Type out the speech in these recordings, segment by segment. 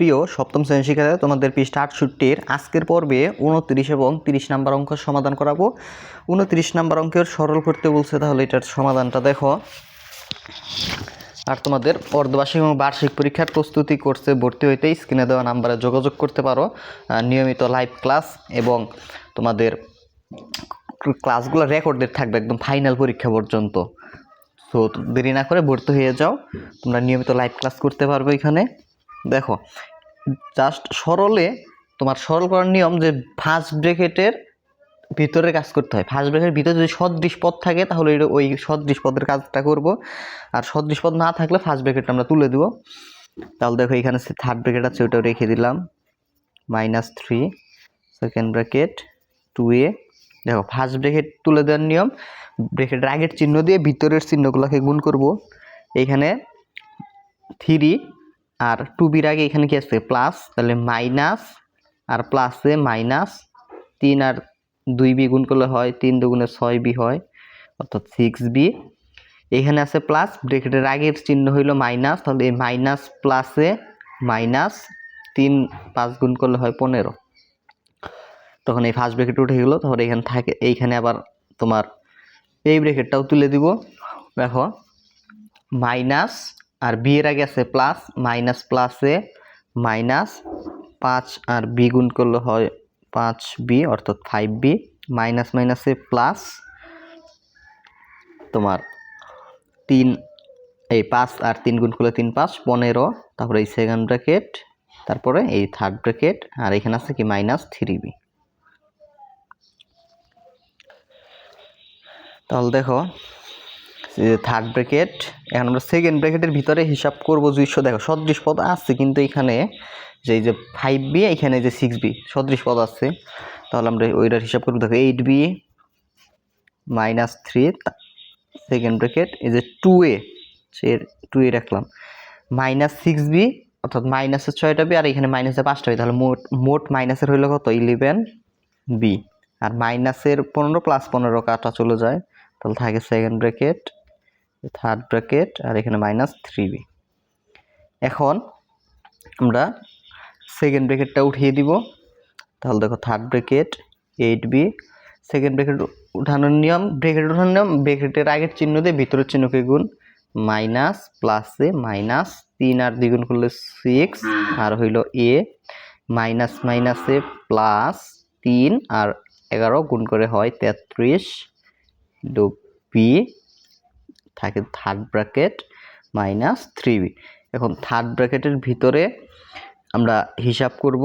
প্রিয় সপ্তম শ্রেণি শিক্ষার্থী তোমাদের পৃষ্ঠা আটষট্টির আজকের পর্বে উনত্রিশ এবং তিরিশ নাম্বার অঙ্ক সমাধান করাবো। উনত্রিশ নাম্বার অঙ্কের সরল করতে বলছে, তাহলে এটার সমাধানটা দেখো। আর তোমাদের অর্ধবার্ষিক এবং বার্ষিক পরীক্ষার প্রস্তুতি করছে, ভর্তি হইতে স্ক্রিনে দেওয়া নাম্বারে যোগাযোগ করতে পারো। নিয়মিত লাইভ ক্লাস এবং তোমাদের ক্লাসগুলো রেকর্ডের থাকবে একদম ফাইনাল পরীক্ষা পর্যন্ত। তো দেরি না করে ভর্তি হয়ে যাও, তোমরা নিয়মিত লাইভ ক্লাস করতে পারবে এখানে। দেখো জাস্ট সরলে তোমার সরল করার নিয়ম যে ফার্স্ট ব্রেকেটের ভিতরে কাজ করতে হয়। ফার্স্ট ব্রেকের ভিতরে যদি সদৃশ পদ থাকে, তাহলে ওই সদৃশ পদের কাজটা করব। আর সদৃশ পদ না থাকলে ফার্স্ট ব্রেকেটটা আমরা তুলে দেবো। তাহলে দেখো, এখানে থার্ড ব্রেকেট আছে, ওটাও রেখে দিলাম। Minus three second bracket two A দেখো ফার্স্ট ব্রেকেট তুলে দেওয়ার নিয়ম ব্রেকেটের আগের চিহ্ন দিয়ে ভিতরের চিহ্নগুলোকে গুণ করব। এইখানে থ্রি আর টু বির আগে এখানে কি আছে? প্লাস তাহলে মাইনাস আর প্লাসে মাইনাস তিন আর দুই বি গুণ করলে হয় তিন দুগুণে ছয় বি হয়, অর্থাৎ সিক্স বি এখানে আছে প্লাস ব্রেকেটের আগের চিহ্ন হইল মাইনাস তাহলে এই মাইনাস প্লাসে মাইনাস তিন পাঁচ গুণ করলে হয় পনেরো। তখন এই ফার্স্ট ব্রেকেট উঠে গেলো তখন এখানে থাকে, এইখানে আবার তোমার এই ব্রেকেটটাও তুলে দিব। দেখো মাইনাস আর বি এর আগে আছে প্লাস মাইনাস প্লাসে মাইনাস পাঁচ আর বি গুণ করলে হয় পাঁচ বি অর্থাৎ ফাইভ বি মাইনাস মাইনাসে প্লাস তোমার তিন, এই পাঁচ আর তিন গুণ করলে তিন পাঁচ, পনেরো, তারপরে এই সেকেন্ড ব্র্যাকেট তারপরে এই থার্ড ব্র্যাকেট আর এখানে আছে কি মাইনাস থ্রি বি তাহলে দেখো থার্ড ব্র্যাকেট এখন আমরা সেকেন্ড ব্র্যাকেটের ভিতরে হিসাব করব দুইশো দেখো সদৃশ পদ আছে, কিন্তু এখানে যে যে ফাইভ বি এখানে যে সিক্স বি সদৃশ পদ আছে। তাহলে আমরা ওইটার হিসাব করব, দেখো eight B minus three second bracket এই যে টু এ টু এ রাখলাম। মাইনাস সিক্স বি অর্থাৎ মাইনাসের ছয়টা বি আর এখানে মাইনাসের পাঁচটা বি তাহলে মোট মোট মাইনাসের হইল কত? ইলেভেন বি আর মাইনাসের পনেরো প্লাস পনেরো কাটা চলে যায়, তাহলে থাকে সেকেন্ড ব্র্যাকেট থার্ড ব্র্যাকেট আর এখানে মাইনাস থ্রি বি এখন আমরা সেকেন্ড ব্র্যাকেটটা উঠিয়ে দিব। তাহলে দেখো third bracket eight B second bracket উঠানোর নিয়ম ব্র্যাকেট উঠানোর নিয়ম ব্র্যাকেটের আগের চিহ্ন দিয়ে ভিতরের চিহ্নকে গুণ মাইনাস প্লাসে মাইনাস তিন আর দ্বিগুণ করলে সিক্স আর হইল এ মাইনাস মাইনাসে প্লাস তিন আর এগারো গুণ করে হয় তেত্রিশ বি থাকে third bracket minus three B এখন থার্ড ব্র্যাকেটের ভিতরে আমরা হিসাব করব,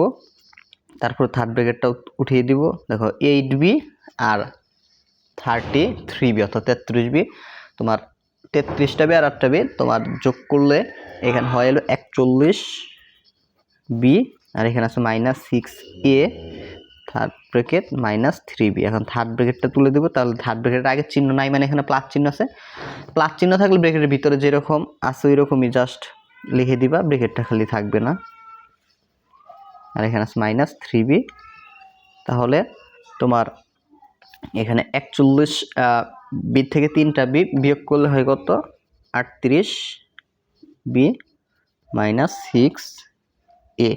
তারপর থার্ড ব্র্যাকেটটাও উঠিয়ে দিব। দেখো এইট বি আর থার্টি থ্রি বি অর্থাৎ তেত্রিশ বি তোমার তেত্রিশটা বি আর আটটা বি তোমার যোগ করলে এখানে হয় এলো একচল্লিশ বি আর এখানে আছে minus six A third bracket minus three B এখন থার্ড ব্র্যাকেটটা তুলে দেবো, তাহলে থার্ড ব্র্যাকেটের আগের চিহ্ন নাই মানে এখানে প্লাস চিহ্ন আছে। প্লাস চিহ্ন থাকলে ব্র্যাকেটের ভিতরে যেরকম আছে ওই রকমই জাস্ট লিখে দিবা ব্র্যাকেটটা খালি থাকবে না। আর এখানে আছে মাইনাস থ্রি বি তাহলে তোমার এখানে একচল্লিশ বি থেকে তিনটা বি বিয়োগ করলে হয় কত? আটত্রিশ বি মাইনাস সিক্স এ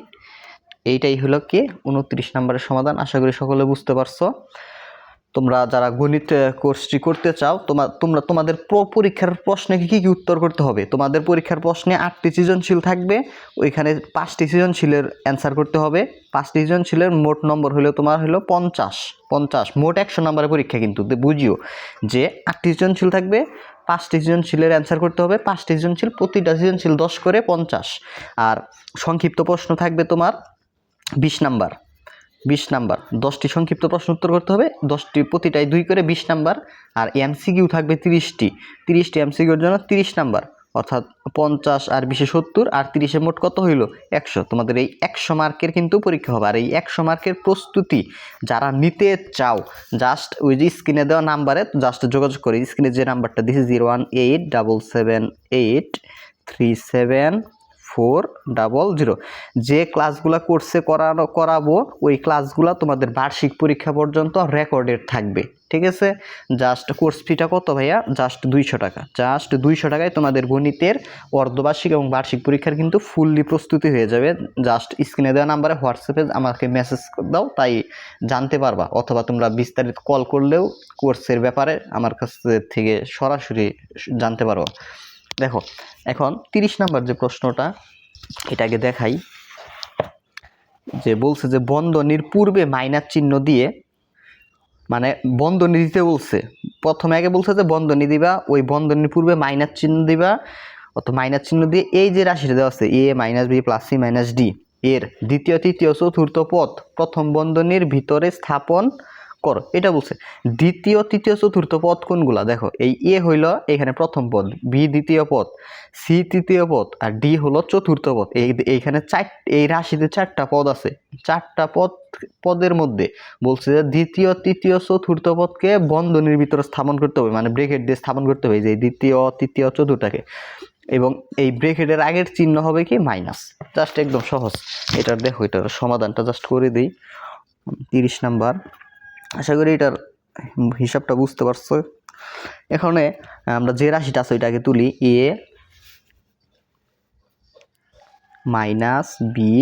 এইটাই হলো কি? উনত্রিশ নম্বরের সমাধান। আশা করি সকলে বুঝতে পারছ। তোমরা যারা গণিত কোর্সটি করতে চাও তোমার তোমরা তোমাদের পরীক্ষার প্রশ্নে কি, কী উত্তর করতে হবে? তোমাদের পরীক্ষার প্রশ্নে আটটি সৃজনশীল থাকবে। ওইখানে পাঁচটি সৃজনশীলের অ্যান্সার করতে হবে। পাঁচটি সৃজনশীলের মোট নম্বর হলো তোমার হলো পঞ্চাশ। পঞ্চাশ, মোট একশো নম্বরের পরীক্ষা কিন্তু। বুঝিও যে আটটি সৃজনশীল থাকবে, পাঁচটি সৃজনশীলের অ্যান্সার করতে হবে। পাঁচটি সৃজনশীল, প্রতিটা সৃজনশীল দশ করে পঞ্চাশ। আর সংক্ষিপ্ত প্রশ্ন থাকবে তোমার বিশ নাম্বার বিশ নাম্বার। দশটি সংক্ষিপ্ত প্রশ্ন উত্তর করতে হবে। দশটি প্রতিটাই দুই করে বিশ নাম্বার আর এমসিকিউ থাকবে তিরিশটি। তিরিশটি এমসিকিউর জন্য তিরিশ নাম্বার। অর্থাৎ পঞ্চাশ আর বিশে সত্তর আর তিরিশে মোট কত হইল? একশো। তোমাদের এই একশো মার্কের কিন্তু পরীক্ষা হবে। আর এই একশো মার্কের প্রস্তুতি যারা নিতে চাও জাস্ট ওই যে স্ক্রিনে দেওয়া নাম্বারে জাস্ট যোগাযোগ করে। স্ক্রিনে যে নাম্বারটা দিয়েছে zero one eight double seven eight three seven four double zero যে ক্লাসগুলো কোর্সে করানো, করাবো, ওই ক্লাসগুলো তোমাদের বার্ষিক পরীক্ষা পর্যন্ত রেকর্ডেড থাকবে। ঠিক আছে? জাস্ট কোর্স ফিটা কত ভাইয়া? জাস্ট দুইশো টাকা। জাস্ট দুইশো টাকায় তোমাদের গণিতের, অর্ধবার্ষিক এবং বার্ষিক পরীক্ষার কিন্তু ফুললি প্রস্তুতি হয়ে যাবে। জাস্ট স্ক্রিনে দেওয়া নাম্বারে হোয়াটসঅ্যাপে আমাকে মেসেজ দাও, তাই জানতে পারবা। অথবা তোমরা বিস্তারিত কল করলেও কোর্সের ব্যাপারে আমার কাছ থেকে সরাসরি জানতে পারো দেখো, এখন তিরিশ নাম্বার যে প্রশ্নটা এটাকে দেখাই। যে বলছে যে বন্ধনীর পূর্বে মাইনাস চিহ্ন দিয়ে মানে বন্ধনী দিতে বলছে। প্রথমে আগে বলছে যে বন্ধনী দিবা, ওই বন্ধনীর পূর্বে মাইনাস চিহ্ন দিবা অত মাইনাস চিহ্ন দিয়ে এই যে রাশিটা দেওয়া আছে, A minus B plus C minus D, এর দ্বিতীয়, তৃতীয়, চতুর্থ পথ, প্রথম বন্ধনীর ভিতরে স্থাপন করো, এটা বলছে। দ্বিতীয়, তৃতীয়, চতুর্থ পদ কোনগুলা? দেখো, এই এ হইল এখানে প্রথম পদ, বি দ্বিতীয় পদ, সি তৃতীয় পদ, আর ডি হলো চতুর্থ পদ। এই এইখানে চার এই রাশিতে চারটা পদ আছে। চারটা পদ, পদের মধ্যে বলছে যে দ্বিতীয়, তৃতীয়, চতুর্থ পদকে বন্ধনীর ভিতরে স্থাপন করতে হবে মানে ব্রেকেট দিয়ে স্থাপন করতে হবে যে দ্বিতীয়, তৃতীয় চতুর্থকে এবং এই ব্রেকেটের আগের চিহ্ন হবে কি? মাইনাস। জাস্ট একদম সহজ। এটার দেখো, এটার সমাধানটা জাস্ট করে দিই। তিরিশ নাম্বার। আশা করি এটার হিসাবটা বুঝতে পারছ। এখানে আমরা যে রাশিটা আছে ওইটাকে তুলি, A minus B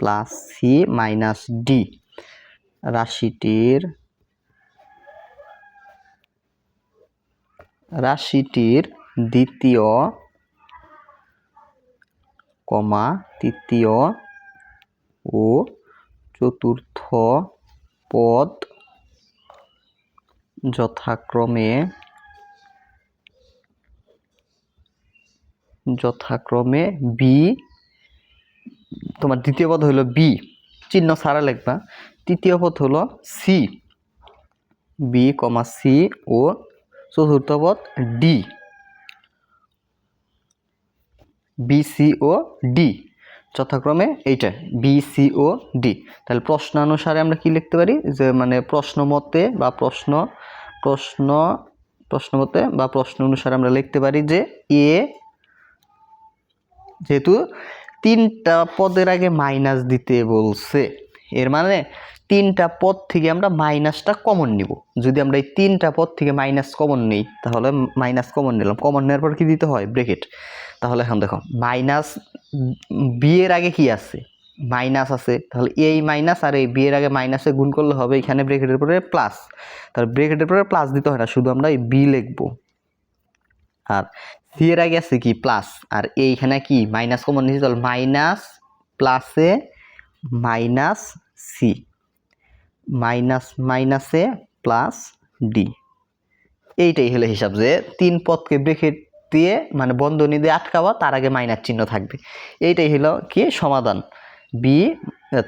plus C minus D. রাশিটির রাশিটির দ্বিতীয় কমা, তৃতীয় ও চতুর্থ পদ যথাক্রমে যথাক্রমে বি তোমার দ্বিতীয় পদ হলো বি চিহ্ন ছাড়া লিখবা। তৃতীয় পদ হলো সি বি কমা সি ও চতুর্থ পদ ডি বি সি ও ডি যথাক্রমে এইটা বি সি ও ডি তাহলে প্রশ্নানুসারে আমরা কি লিখতে পারি? যে মানে প্রশ্ন মতে বা প্রশ্ন প্রশ্ন প্রশ্ন মতে বা প্রশ্ন অনুসারে আমরা লিখতে পারি যে এ যেহেতু তিনটা পদের আগে মাইনাস দিতে বলছে। এর মানে তিনটা পদ থেকে আমরা মাইনাসটা কমন নিব। যদি আমরা এই তিনটা পদ থেকে মাইনাস কমন নিই, তাহলে মাইনাস কমন নিলাম। কমন নেওয়ার পর কী দিতে হয়? ব্রেকেট তাহলে এখন দেখো, মাইনাস বি এর আগে কি আছে? মাইনাস আছে। তাহলে এই মাইনাস আর এই বিয়ের আগে মাইনাসে গুণ করলে হবে এখানে ব্রেকেটের পরে প্লাস তাহলে ব্রেকেটের পরে প্লাস দিতে হয় না, শুধু আমরা এই বি লিখব। আর সি এর আগে আছে কি? প্লাস আর এইখানে কি? মাইনাস কমন নিয়েছি, তাহলে মাইনাস প্লাসে মাইনাস সি। মাইনাস মাইনাসে প্লাস ডি। এইটাই হলো হিসাব যে তিন পদকে ব্রেকেট দিয়ে মানে বন্ধনী দিয়ে আটকাওয়া, তার আগে মাইনাস চিহ্ন থাকবে। এইটাই হলো কি সমাধান? বি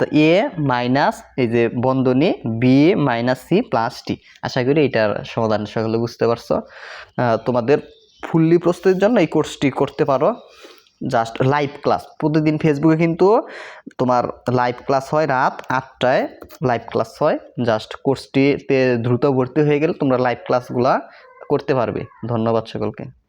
তো এ মাইনাস এই যে বন্ধনী, B minus C plus T আশা করি এটার সমাধান সকলে বুঝতে পারছ। তোমাদের ফুললি প্রস্তুতির জন্য এই কোর্সটি করতে পারো। জাস্ট লাইভ ক্লাস প্রতিদিন ফেসবুকে কিন্তু তোমার লাইভ ক্লাস হয় রাত আটটায়। লাইভ ক্লাস হয়। জাস্ট কোর্সটিতে দ্রুত ভর্তি হয়ে গেলে তোমরা লাইভ ক্লাসগুলা করতে পারবে। ধন্যবাদ সকলকে।